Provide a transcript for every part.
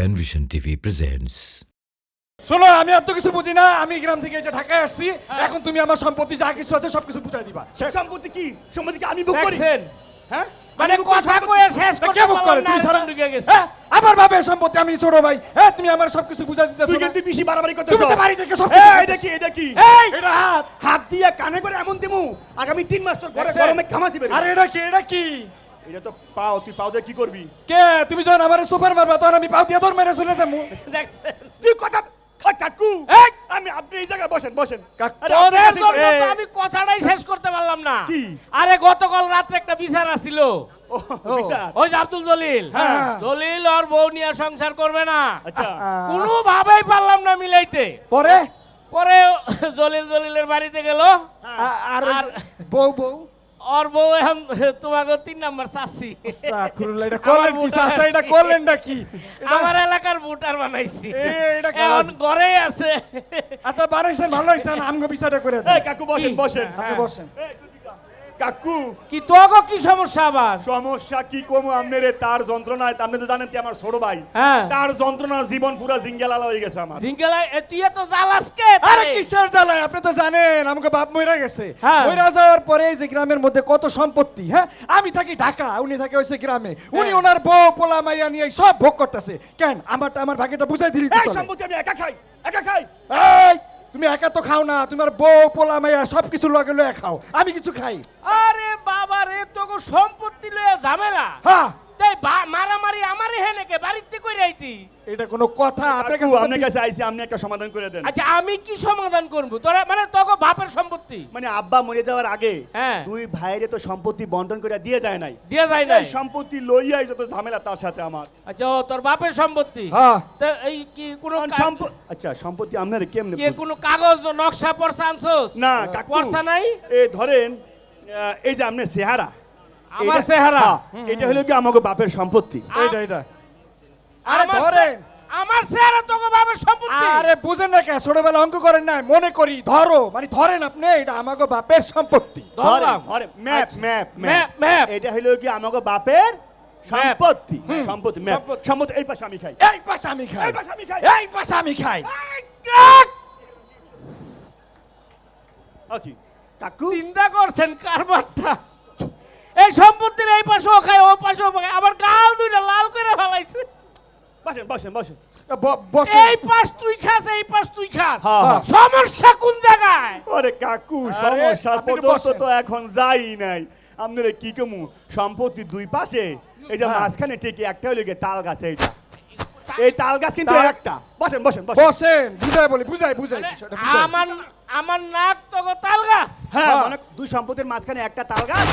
Panvision TV presents শোনো আমি এত কিছু বুঝি না। আমি গ্রাম থেকে যে ঢাকায় আসছি এখন তুমি আমার সম্পত্তি যা কিছু আছে সবকিছু বুঝাই দিবা। সে সম্পত্তি কি? সম্পত্তি কি আমি বুক করি? হ্যাঁ? মানে কথা সম্পত্তি? কয়ে শেষ করতে কে বুক করে? তুমি সারা ঢুকে গেছে। হ্যাঁ? আমার বাবা সম্পত্তি আমি ছোট ভাই। হ্যাঁ তুমি আমার সবকিছু বুঝাই দিতেছো না। কিন্তু বেশি বাড়াবাড়ি করতেছ। তুমি তো বাড়ি থেকে সব এই, কিছু এটা কি এটা কি এই! এটা হাত। হাত দিয়ে কানে করে এমন দিমু। আগামী তিন মাস তোর ঘরে? গরমে বেরো আরে এটা কি এটা কি? এটা তো পাও তুই পাও দিয়ে কি করবি? কে? তুমি যখন আমার সুপার মারবা তখন আমি পাও দিয়ে তোর মেরে যাব। তুই কথা ওই কাকু আমি আপনি এই জায়গায় বসেন বসেন। আমি কথাটাই শেষ করতে পারলাম না। কি? আরে গতকাল রাত্রে একটা বিচার আসছিল ওই যে আব্দুল জলিল। হ্যাঁ। জলিল ওর বউ নিয়ে সংসার করবে না। আচ্ছা। কোনো ভাবেই পারলাম না মিলাইতে। পরে? পরে জলিল জলিলের বাড়িতে গেল। আর আর বউ বউ? ওর বউ এখন তোমাকে তিন নাম্বার চাচ্ছি এটা করলেন কি চাচা এটা করলেন নাকি আমার এলাকার ভোটার বানাইছি এটা এখন ঘরেই আছে আচ্ছা বানাইছেন ভালো হয়েছেন আমগো বিচারটা করে এই কাকু বসেন বসেন আপনি বসেন। কাকু কি তোকে কি সমস্যা আবার? সমস্যা কি কম আপনারে? তার যন্ত্রণায় আপনি তো জানেন কি আমার ছোট ভাই। হ্যাঁ। তার যন্ত্রণা জীবন পুরা জিঙ্গেলালা হয়ে গেছে আমার। জিঙ্গেলা তুই এত জ্বালাসকে আরে কিসের জ্বালায়? আপনি তো জানেন আমাকে বাপ মইরা গেছে। হ্যাঁ। মইরা যাওয়ার পরে এই যে গ্রামের মধ্যে কত সম্পত্তি হ্যাঁ? আমি থাকি ঢাকা উনি থাকে ওই গ্রামে। উনি ওনার বউ পোলা মাইয়া নিয়ে সব ভোগ করতেছে। কেন? আমারটা আমার ভাগেটা বুঝাই দিলি তো সম্পত্তি আমি একা খাই একা খাই। এই, তুমি একা তো খাও না তোমার বউ পোলা মাইয়া সব কিছু লগে লয়ে খাও। আমি কিছু খাই। আরে বাবা রে তোকে সম্পত্তি লয়ে ঝামেলা। হ্যাঁ। তাই মারামারি আমারে হেনে বাড়িতে কই রাইতি এটা কোনো কথা আপনার কাছে তো আপনার কাছে আইছি আপনি একটা সমাধান করে দেন। আচ্ছা আমি কি সমাধান করব? তোরা মানে তোকে বাপের সম্পত্তি। মানে আব্বা মরে যাওয়ার আগে হ্যাঁ। দুই ভাইয়ের তো সম্পত্তি বন্টন করে দিয়ে যায় নাই। দিয়ে যায় না সম্পত্তি লইয়াই যত ঝামেলা তার সাথে আমার। আচ্ছা ও তোর বাপের সম্পত্তি? হ্যাঁ। তা এই কি কোনো আচ্ছা সম্পত্তি আপনার কেমনে কি কোনো কাগজ নকশা পরসা আনছোস? না পরসা নাই? এই ধরেন এই যে আপনার চেহারা আমার চেহারা? হ্যাঁ, এটা হলো কি আমাকে বাপের সম্পত্তি। এইটা এটা আরে ধরেন। আমার চেহারা তোকে বাপের সম্পত্তি। আরে বুঝেন না কে ছোটবেলা অঙ্ক করেন না মনে করি ধরো মানে ধরেন আপনি এটা আমাকে বাপের সম্পত্তি। ধরলাম। ধরে ম্যাপ আচ্ছা। Map map, map. এটা হলো কি আমাকে বাপের সম্পত্তি। সম্পত্তি ম্যাপ। সম্পত্তি। সম্পত্তি এই পাশে আমি খাই। এই পাশে আমি খাই। এই পাশে আমি খাই। এই পাশে আমি খাই। ওকে কাকু! চিন্তা করছেন কারবারটা এই সম্পত্তির এই পাশেও খায় ও পাশেও খায়। আবার গাল দুইটা লাল করে ফেলাইছে। বসেন বসেন বসেন। এই পাশ তুই খাস এই পাশ তুই খাস। হ্যাঁ, হ্যাঁ। সমস্যা কোন জায়গায়? ওরে কাকু আরে, সমস্যার আপনি পর্যন্ত তো এখন যাই নাই। আপনারা কি কমু? সম্পত্তি দুই পাশে? এই যে হ্যাঁ। মাঝখানে ঠিক একটা হলো তাল গাছ এইটা। এই তাল গাছ কিন্তু একটা। বসেন বসেন বসেন। বসেন বুঝাই বলি বুঝাই বুঝাই আমার আমার নাক তো তাল গাছ। হ্যাঁ হ্যাঁ। মানে দুই সম্পত্তির মাঝখানে একটা তাল গাছ।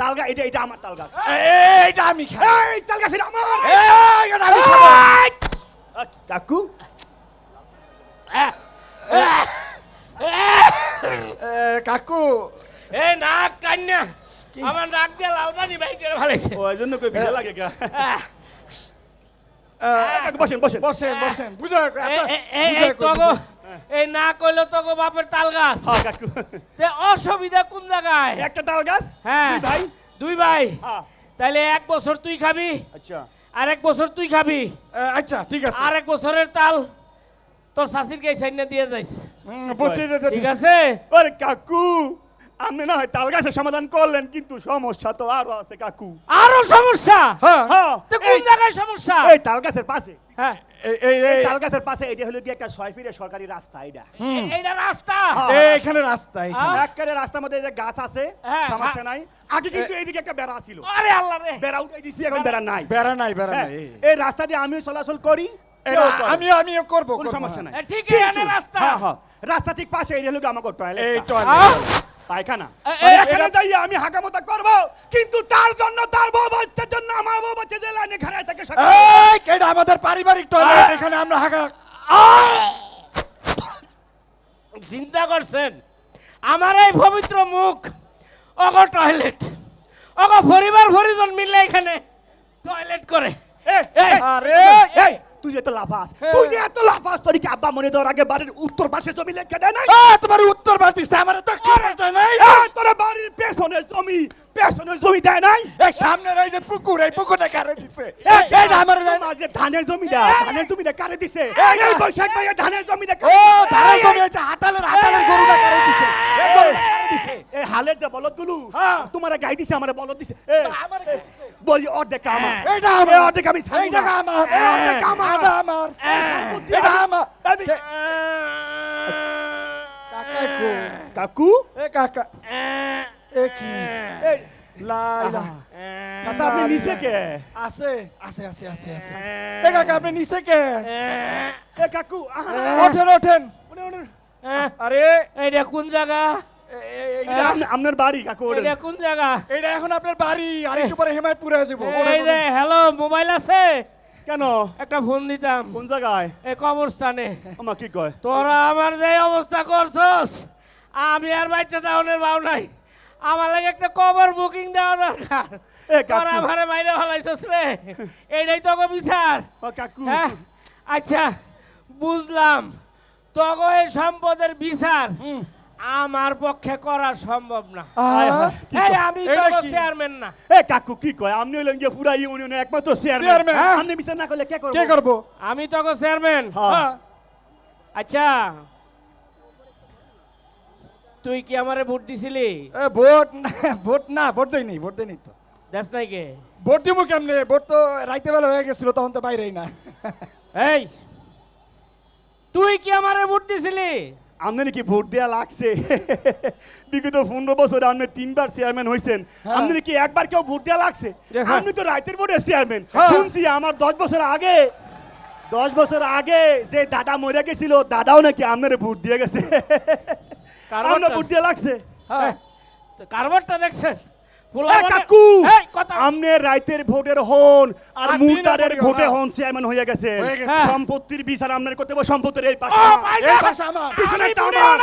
তাল গাছ এটা এটা আমার তাল গাছ এই, এইটা আমি খাই এই তাল গাছ এটা আমার। এই, এটা আমি খাই কাকু কাকু? এ, কাকু? কন্যা নাক টান্না আমার নাক দিয়ে লাল পানি বাইর করে ফেলাইছে ওই জন্য কই ভিড় লাগে কা? বসেন বসেন। বসেন বসেন। আচ্ছা এই- না কইলো তোগো বাপের তাল গাছ হ্যাঁ তে অসুবিধা কোন জায়গায়? একটা তাল গাছ হ্যাঁ। দুই ভাই? দুই ভাই। হ্যাঁ। তাইলে এক বছর তুই খাবি আচ্ছা। আর এক বছর তুই খাবি। আচ্ছা ঠিক আছে। আর এক বছরের তাল তোর শাশির কে সাইনে দিয়ে যাইস। ঠিক আছে? ওরে কাকু! আপনি না হয় তাল গাছের সমাধান করলেন কিন্তু সমস্যা তো আরও আছে কাকু। আরও সমস্যা? হ্যাঁ। হ্যাঁ তো কোন জায়গায় সমস্যা? এই তাল গাছের পাশে। হ্যাঁ। তাল গাছের পাশে এটা হলো কি একটা ছয় সরকারি রাস্তা এটা এ- রাস্তা। এখানে রাস্তা এখানে। রাস্তার মধ্যে যে গাছ আছে সমস্যা। নাই। আগে কিন্তু এইদিকে একটা বেড়া ছিল। আরে আল্লাহ রে। বেড়া উঠাই দিছি এখন বেড়া নাই। বেড়া নাই বেড়া নাই। এই। এই রাস্তা দিয়ে আমিও চলাচল করি। এই, আমি আমিও করব কোনো সমস্যা। নাই। ঠিক কিন্তু- রাস্তা। হ্যাঁ হ্যাঁ। রাস্তা ঠিক পাশে এই হলো কি আমাকে এই টয়লেট পায়খানা। এখানে যাইয়ে আমি হাকামতা করব। কিন্তু তার জন্য তার বউ বাচ্চার জন্য আমার বউ বাচ্চা যে লাইনে খাড়ায় থাকে সকালে। এই এটা আমাদের পারিবারিক টয়লেট এখানে আমরা হাগা চিন্তা করছেন। আমার এই পবিত্র মুখ অগ টয়লেট অগ পরিবার পরিজন মিলে এখানে টয়লেট করে। আরে! এই তুই যেতে এত লাফাস হ্যাঁ। তুই যে এত লাফাস তোর কি আব্বা মনে দেওয়ার আগে বাড়ির উত্তর পাশে জমি লেখে দেয় নাই তোমার উত্তর পাশ দিচ্ছে আমার দক্ষিণ পাশ দেয় নাই এই, তোর বাড়ির পেছনে জমি পেছনে জমি দেয় নাই? এই সামনের এই যে পুকুর এই পুকুরটা কারে দিচ্ছে এই, আমার যে ধানের জমিটা ধানের জমিটা কারে দিছে? এই, বৈশাখ ভাইয়া ধানের জমিটা ও ধানের জমি আছে হাতালের হাতালের গরুটা কারে দিছে? এই গরুটা কারে দিছে? এই হালের যে বলদগুলো হ্যাঁ। তোমার গাই দিছে আমার বলদ দিছে। আমার বলি অর্ধেক আমার। এইটা এই আমার। অর্ধেক আমি ছাড়বো আমার। এই অর্ধেক আমার। এটা আমার। এটা আমার। আমি- কে- কাকা? কো কাকু। এ কাকা। এ কি এই লাইলা চাচা আপনি নিচে কে আছে আছে আছে আছে আছে এ কাকা আপনি নিচে কে এ কাকু আহা, ওঠেন ওঠেন ওঠেন, ওঠেন। আরে এইটা কোন জায়গা এটা আপনার বাড়ি কাকু। এইটা কোন জায়গা এইটা এখন আপনার বাড়ি আর একটু পরে হেমায়তপুরে আসব এই যে হ্যালো মোবাইল আছে কেন একটা ফোন দিতাম কোন জায়গায় এই কবরস্থানে। আমা কি কয় তোরা আমার যে অবস্থা করছস আমি আর বাচ্চা দাওনের বাউ নাই। আমার লাগে একটা কবর বুকিং দেওয়া দরকার। তোরা আমারে মাইরে ফেলাইছস রে। এইটাই তো বিচার। ও কাকু। হ্যাঁ? আচ্ছা বুঝলাম। তগো এই সম্পদের বিচার আমার পক্ষে করা সম্ভব না। এই আমি তো চেয়ারম্যান না। এ কাকু কি কয়? আপনি হইলেন গিয়ে পুরা ইউনিয়নের একমাত্র চেয়ারম্যান হ্যাঁ। আপনি বিচার না করলে কে করবে? কে করব? আমি তো চেয়ারম্যান। আচ্ছা তুই কি আমারে ভোট দিছিলি? এ, ভোট না ভোট না ভোট দেয়নি ভোট দেয়নি তো। দেখ নাই কে? ভোট দিব কেমনে? ভোট তো রাইতে বেলা হয়ে গেছিল তখন তো বাইরেই না। এই তুই কি আমারে ভোট দিছিলি? আপনি নাকি ভোট দেওয়া লাগছে? বিগত পনেরো বছর আপনি তিনবার চেয়ারম্যান হয়েছেন আপনি নাকি একবার কেউ ভোট দেওয়া লাগছে। আপনি তো রাইতের বোর্ডের চেয়ারম্যান। হ্যাঁ। শুনছি আমার দশ বছর আগে দশ বছর আগে যে দাদা মরে গেছিল দাদাও নাকি আপনার ভোট দিয়ে গেছে। আমরা ভোট লাগছে। হ্যাঁ। কারবারটা দেখছেন। কাকু আমনে রাইতের ভোটের হন আর মুতারের ভোটে হন চেয়ারম্যান হয়ে গেছে। সম্পত্তির বিচার আমনের করতে হবে সম্পত্তির এই পাশে এই পাশে আমার। পিছনে আমার।